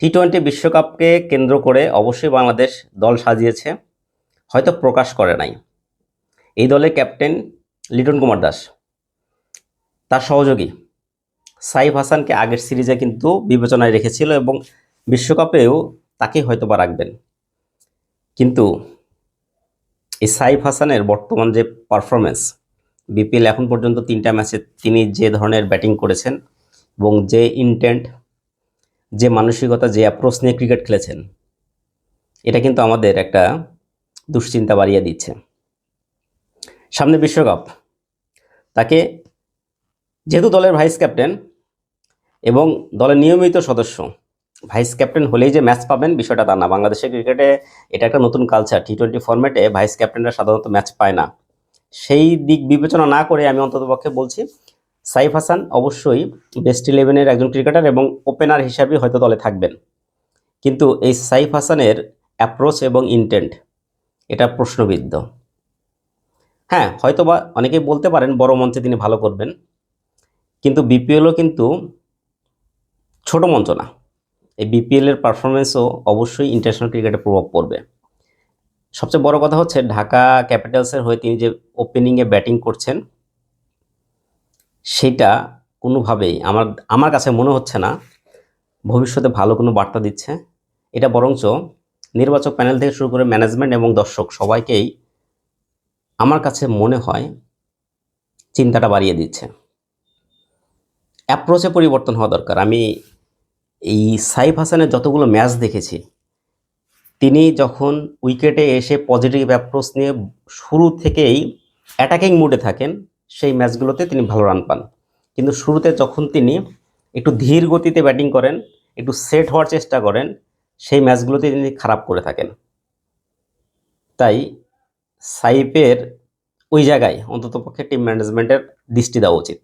T twenty বিশ্বকাপকে কেন্দ্র করে অবশ্যই বাংলাদেশ দল সাজিয়েছে, হয়তো প্রকাশ করে নাই। এই দলের ক্যাপ্টেন লিটন কুমার দাস, তার সহযোগী সাইফ হাসানকে আগের সিরিজে কিন্তু বিবেচনায় রেখেছিল এবং বিশ্বকাপেও তাকে হয়তো বা রাখবেন। কিন্তু এই সাইফ হাসানের বর্তমান যে পারফরমেন্স বিপিএল এখন পর্যন্ত তিনটা ম্যাচে তিনি যে ধরনের ব্যাটিং করেছেন এবং যে ইন্টেন্ট যে মানসিকতা, যে অ্যাপ্রোচ নিয়ে ক্রিকেট খেলেছেন, এটা কিন্তু আমাদের একটা দুশ্চিন্তা বাড়িয়ে দিচ্ছে। সামনে বিশ্বকাপ, তাকে যেহেতু দলের ভাইস ক্যাপ্টেন এবং দলের নিয়মিত সদস্য ভাইস ক্যাপ্টেন হলেই যে ম্যাচ পাবেন বিষয়টা তা না। বাংলাদেশের ক্রিকেটে এটা একটা নতুন কালচার টি টোয়েন্টি ফরম্যাটে ভাইস ক্যাপ্টেনরা সাধারণত ম্যাচ পায় না। সেই দিক বিবেচনা না করে আমি অন্ততপক্ষে বলছি সাইফ হাসান অবশ্যই বেস্ট ইলেভেনের একজন ক্রিকেটার এবং ওপেনার হিসাবে হয়তো দলে থাকবেন। কিন্তু এই সাইফ হাসানের অ্যাপ্রোচ এবং ইন্টেন্ট এটা প্রশ্নবিদ্ধ। হ্যাঁ হয়তোবা অনেকেই বলতে পারেন বড় মঞ্চে তিনি ভালো করবেন, কিন্তু বিপিএলও কিন্তু ছোট মঞ্চ না। এই বিপিএলের পারফরমেন্সও অবশ্যই ইন্টারন্যাশনাল ক্রিকেটে প্রভাব পড়বে। সবচেয়ে বড় কথা হচ্ছে ঢাকা ক্যাপিটালসের হয়ে তিনি যে ওপেনিংয়ে ব্যাটিং করছেন সেটা কোনোভাবেই আমার আমার কাছে মনে হচ্ছে না। ভবিষ্যতে ভালো কোনো বার্তা দিচ্ছে। এটা বরঞ্চ নির্বাচক প্যানেল থেকে শুরু করে ম্যানেজমেন্ট এবং দর্শক সবাইকেই আমার কাছে মনে হয় চিন্তাটা বাড়িয়ে দিচ্ছে। অ্যাপ্রোচে পরিবর্তন হওয়া দরকার। আমি এই সাইফ হাসানের যতগুলো ম্যাচ দেখেছি, তিনি যখন উইকেটে এসে পজিটিভ অ্যাপ্রোচ নিয়ে শুরু থেকেই অ্যাটাকিং মুডে থাকেন সেই ম্যাচগুলোতে তিনি ভালো রান পান। কিন্তু শুরুতে যখন তিনি একটু ধীর গতিতে ব্যাটিং করেন, একটু সেট হওয়ার চেষ্টা করেন, সেই ম্যাচগুলোতে তিনি খারাপ করে থাকেন। তাই সাইপের ওই জায়গায় অন্ততপক্ষে টিম ম্যানেজমেন্টের দৃষ্টি দেওয়া উচিত।